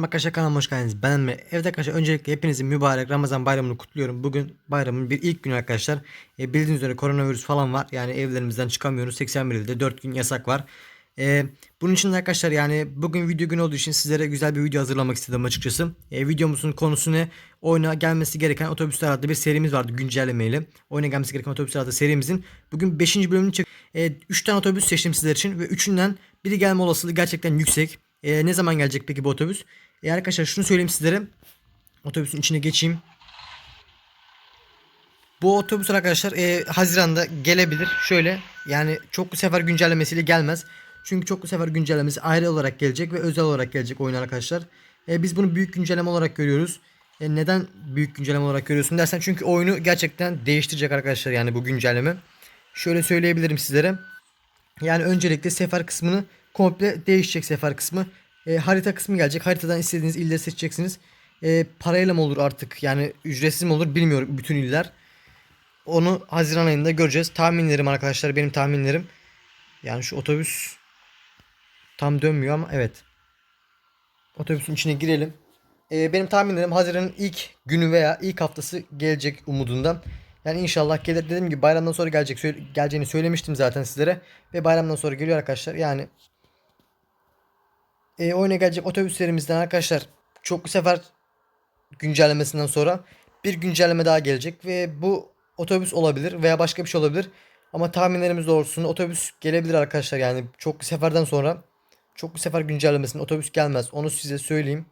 Selam arkadaşlar kanalıma hoş geldiniz. Ben Emre. Evet arkadaşlar öncelikle hepinizin mübarek Ramazan bayramını kutluyorum. Bugün bayramın bir ilk günü arkadaşlar. E, bildiğiniz üzere koronavirüs falan var. Yani evlerimizden çıkamıyoruz. 81 ilde 4 gün yasak var. E, bunun için arkadaşlar yani bugün video günü olduğu için sizlere güzel bir video hazırlamak istedim açıkçası. E, videomuzun konusu ne? Oyuna gelmesi gereken otobüsler adlı bir serimiz vardı güncellemeyle. Oyuna gelmesi gereken otobüsler adlı serimizin. Bugün 5. bölümünü çek. 3 tane otobüs seçtim sizler için ve üçünden biri gelme olasılığı gerçekten yüksek. E, ne zaman gelecek peki bu otobüs? E, arkadaşlar şunu söyleyeyim sizlere. Otobüsün içine geçeyim. Bu otobüs arkadaşlar e, Haziran'da gelebilir. Şöyle yani çoklu sefer güncellemesiyle gelmez. Çünkü çoklu sefer güncellemesi ayrı olarak gelecek ve özel olarak gelecek oyun arkadaşlar. E, biz bunu büyük güncelleme olarak görüyoruz. E, neden büyük güncelleme olarak görüyorsun dersen çünkü oyunu gerçekten değiştirecek arkadaşlar yani bu güncelleme. Şöyle söyleyebilirim sizlere. Yani öncelikle sefer kısmını komple değişecek sefer kısmı. E, harita kısmı gelecek. Haritadan istediğiniz illeri seçeceksiniz. E, parayla mı olur artık yani ücretsiz mi olur bilmiyorum bütün iller. Onu Haziran ayında göreceğiz. Tahminlerim arkadaşlar benim tahminlerim. Yani şu otobüs tam dönmüyor ama evet. Otobüsün içine girelim. E, benim tahminlerim Haziran'ın ilk günü veya ilk haftası gelecek umudundan. Yani inşallah gelir. Dediğim gibi bayramdan sonra gelecek söyle, geleceğini söylemiştim zaten sizlere. Ve bayramdan sonra geliyor arkadaşlar. Yani e, oyuna gelecek otobüslerimizden arkadaşlar çok sefer güncellemesinden sonra bir güncelleme daha gelecek ve bu otobüs olabilir veya başka bir şey olabilir. Ama tahminlerimiz doğrultusunda otobüs gelebilir arkadaşlar yani çok seferden sonra çok sefer güncellemesinde otobüs gelmez. Onu size söyleyeyim.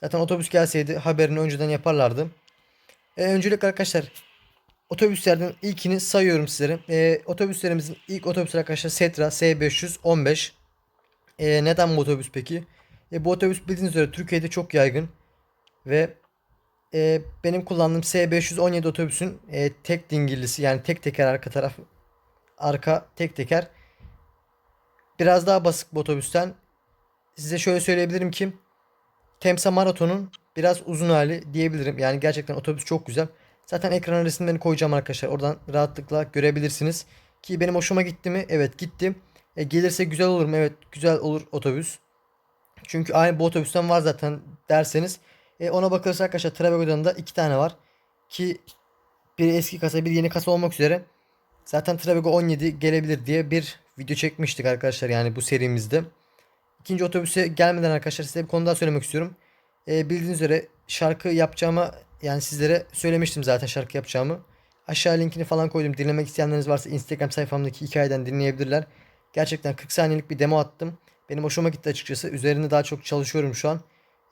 Zaten otobüs gelseydi haberini önceden yaparlardı. E, öncelikle arkadaşlar otobüslerden ilkini sayıyorum sizlere. E, otobüslerimizin ilk otobüsü arkadaşlar Setra S515. E, neden bu otobüs peki? E, bu otobüs bildiğiniz üzere Türkiye'de çok yaygın. Ve e, benim kullandığım S517 otobüsün e, tek dingillisi yani tek teker arka taraf arka tek teker biraz daha basık bu otobüsten. Size şöyle söyleyebilirim ki Temsa Marathon'un biraz uzun hali diyebilirim. Yani gerçekten otobüs çok güzel. Zaten ekran resimlerini koyacağım arkadaşlar. Oradan rahatlıkla görebilirsiniz. Ki benim hoşuma gitti mi? Evet gitti. E, gelirse güzel olur mu? Evet güzel olur otobüs. Çünkü aynı bu otobüsten var zaten derseniz. E, ona bakılırsa arkadaşlar Travego'dan da iki tane var. Ki biri eski kasa bir yeni kasa olmak üzere. Zaten Travego 17 gelebilir diye bir video çekmiştik arkadaşlar yani bu serimizde. İkinci otobüse gelmeden arkadaşlar size bir konu daha söylemek istiyorum. E, bildiğiniz üzere şarkı yapacağıma yani sizlere söylemiştim zaten şarkı yapacağımı. Aşağı linkini falan koydum. Dinlemek isteyenleriniz varsa Instagram sayfamdaki hikayeden dinleyebilirler. Gerçekten 40 saniyelik bir demo attım. Benim hoşuma gitti açıkçası. Üzerinde daha çok çalışıyorum şu an.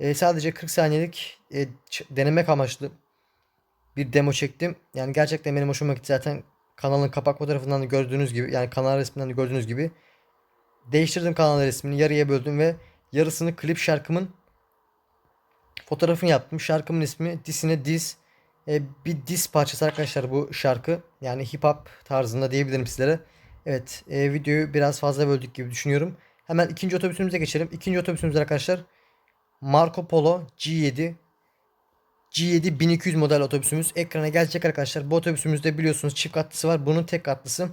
E, sadece 40 saniyelik e, denemek amaçlı bir demo çektim. Yani gerçekten benim hoşuma gitti. Zaten kanalın kapak fotoğrafından da gördüğünüz gibi yani kanal resminden de gördüğünüz gibi değiştirdim kanal resmini yarıya böldüm ve yarısını klip şarkımın fotoğrafını yaptım. Şarkımın ismi Disine Dis. E, bir dis parçası arkadaşlar bu şarkı. Yani hip hop tarzında diyebilirim sizlere. Evet e, videoyu biraz fazla böldük gibi düşünüyorum. Hemen ikinci otobüsümüze geçelim. İkinci otobüsümüz arkadaşlar Marco Polo G7 G7 1200 model otobüsümüz ekrana gelecek arkadaşlar. Bu otobüsümüzde biliyorsunuz çift katlısı var. Bunun tek katlısı.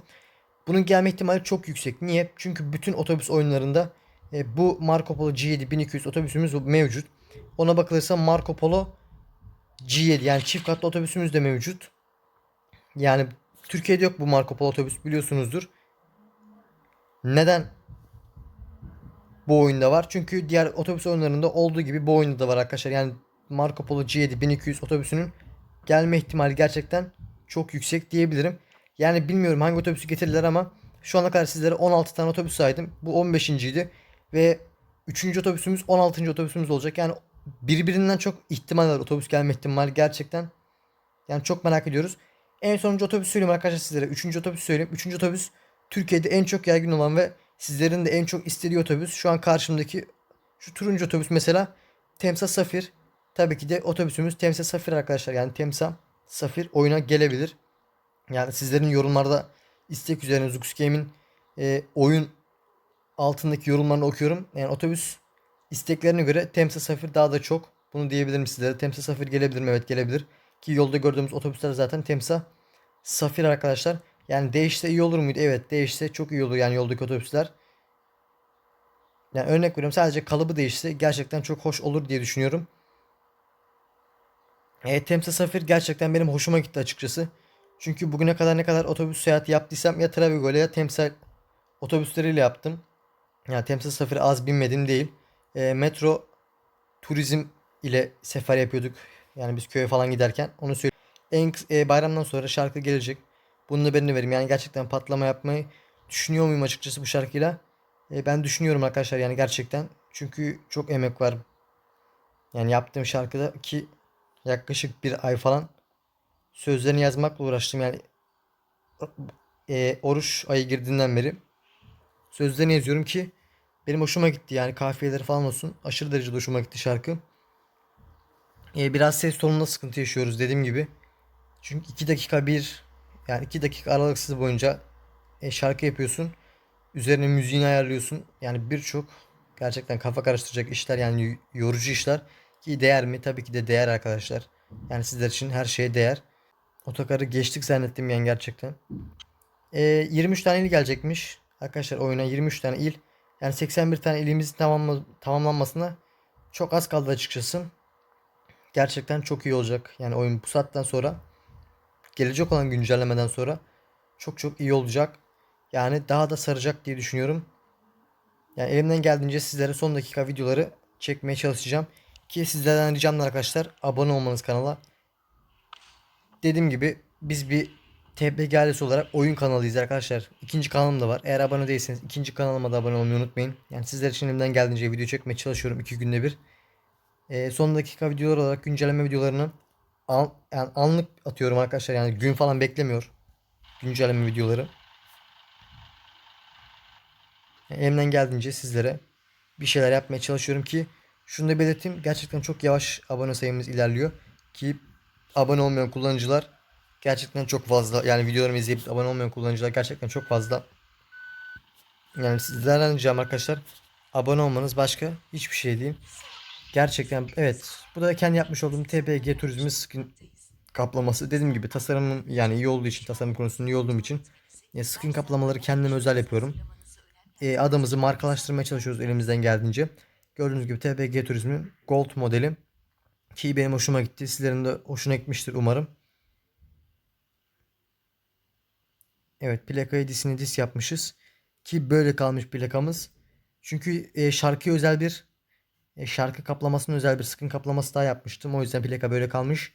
Bunun gelme ihtimali çok yüksek. Niye? Çünkü bütün otobüs oyunlarında e, bu Marco Polo G7 1200 otobüsümüz mevcut. Ona bakılırsa Marco Polo G7 yani çift katlı otobüsümüz de mevcut. Yani Türkiye'de yok bu Marco Polo otobüs biliyorsunuzdur. Neden bu oyunda var? Çünkü diğer otobüs oyunlarında olduğu gibi bu oyunda da var arkadaşlar. Yani Marco Polo G7 1200 otobüsünün gelme ihtimali gerçekten çok yüksek diyebilirim. Yani bilmiyorum hangi otobüsü getirirler ama şu ana kadar sizlere 16 tane otobüs saydım. Bu 15. idi ve 3. otobüsümüz 16. otobüsümüz olacak. Yani birbirinden çok ihtimal var otobüs gelme ihtimali gerçekten. Yani çok merak ediyoruz. En sonuncu otobüs söyleyeyim arkadaşlar sizlere. Üçüncü otobüs söyleyeyim. Üçüncü otobüs Türkiye'de en çok yaygın olan ve sizlerin de en çok istediği otobüs. Şu an karşımdaki şu turuncu otobüs mesela Temsa Safir. Tabii ki de otobüsümüz Temsa Safir arkadaşlar. Yani Temsa Safir oyuna gelebilir. Yani sizlerin yorumlarda istek üzerine Zux Game'in e, oyun altındaki yorumlarını okuyorum. Yani otobüs isteklerine göre Temsa Safir daha da çok. Bunu diyebilirim sizlere. Temsa Safir gelebilir mi? Evet gelebilir. Ki yolda gördüğümüz otobüsler zaten Temsa Safir arkadaşlar. Yani değişse iyi olur muydu? Evet değişse çok iyi olur yani yoldaki otobüsler. Yani örnek veriyorum sadece kalıbı değişse gerçekten çok hoş olur diye düşünüyorum. E, Temsa Safir gerçekten benim hoşuma gitti açıkçası. Çünkü bugüne kadar ne kadar otobüs seyahati yaptıysam ya Travigo ile ya Temsel otobüsleriyle yaptım. Yani Temsa Safir'e az binmedim değil. E, metro turizm ile sefer yapıyorduk. Yani biz köye falan giderken onu söyleyeyim. En e, bayramdan sonra şarkı gelecek. Bunu da ben de vereyim. Yani gerçekten patlama yapmayı düşünüyor muyum açıkçası bu şarkıyla? E, ben düşünüyorum arkadaşlar yani gerçekten. Çünkü çok emek var. Yani yaptığım şarkıda ki yaklaşık bir ay falan sözlerini yazmakla uğraştım. Yani e, oruç ayı girdiğinden beri sözlerini yazıyorum ki benim hoşuma gitti. Yani kafiyeleri falan olsun. Aşırı derecede hoşuma gitti şarkı. E, biraz ses tonunda sıkıntı yaşıyoruz dediğim gibi. Çünkü 2 dakika bir yani 2 dakika aralıksız boyunca e, şarkı yapıyorsun. Üzerine müziğini ayarlıyorsun. Yani birçok gerçekten kafa karıştıracak işler yani yorucu işler. Ki değer mi? Tabii ki de değer arkadaşlar. Yani sizler için her şeye değer. Otokarı geçtik zannettim yani gerçekten. E, 23 tane il gelecekmiş. Arkadaşlar oyuna 23 tane il. Yani 81 tane ilimizin tamamla, tamamlanmasına çok az kaldı açıkçası. Gerçekten çok iyi olacak. Yani oyun bu saatten sonra gelecek olan güncellemeden sonra çok çok iyi olacak. Yani daha da saracak diye düşünüyorum. Yani elimden geldiğince sizlere son dakika videoları çekmeye çalışacağım. Ki sizlerden ricam da arkadaşlar abone olmanız kanala. Dediğim gibi biz bir TPG ailesi olarak oyun kanalıyız arkadaşlar. İkinci kanalım da var. Eğer abone değilseniz ikinci kanalıma da abone olmayı unutmayın. Yani sizler için elimden geldiğince video çekmeye çalışıyorum iki günde bir. Ee, son dakika videolar olarak güncelleme videolarını an, yani anlık atıyorum arkadaşlar. Yani gün falan beklemiyor. Güncelleme videoları. Yani elimden geldiğince sizlere bir şeyler yapmaya çalışıyorum ki şunu da belirteyim. Gerçekten çok yavaş abone sayımız ilerliyor. Ki abone olmayan kullanıcılar gerçekten çok fazla. Yani videolarımı izleyip abone olmayan kullanıcılar gerçekten çok fazla. Yani sizlerden ricam arkadaşlar abone olmanız başka hiçbir şey değil. Gerçekten evet. Bu da kendi yapmış olduğum TPG turizmi skin kaplaması. Dediğim gibi tasarımım yani iyi olduğu için tasarım konusunda iyi olduğum için e, skin kaplamaları kendime özel yapıyorum. E, adımızı markalaştırmaya çalışıyoruz elimizden geldiğince. Gördüğünüz gibi TPG turizmi gold modeli. Ki benim hoşuma gitti. Sizlerin de hoşuna gitmiştir umarım. Evet plakayı disini dis yapmışız. Ki böyle kalmış plakamız. Çünkü e, şarkıya özel bir şarkı kaplamasına özel bir sıkın kaplaması daha yapmıştım. O yüzden plaka böyle kalmış.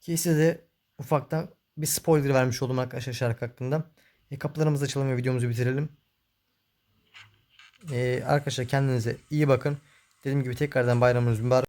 Ki size de ufaktan bir spoiler vermiş oldum arkadaşlar şarkı hakkında. E, kapılarımızı açalım ve videomuzu bitirelim. E, arkadaşlar kendinize iyi bakın. Dediğim gibi tekrardan bayramınız mübarek.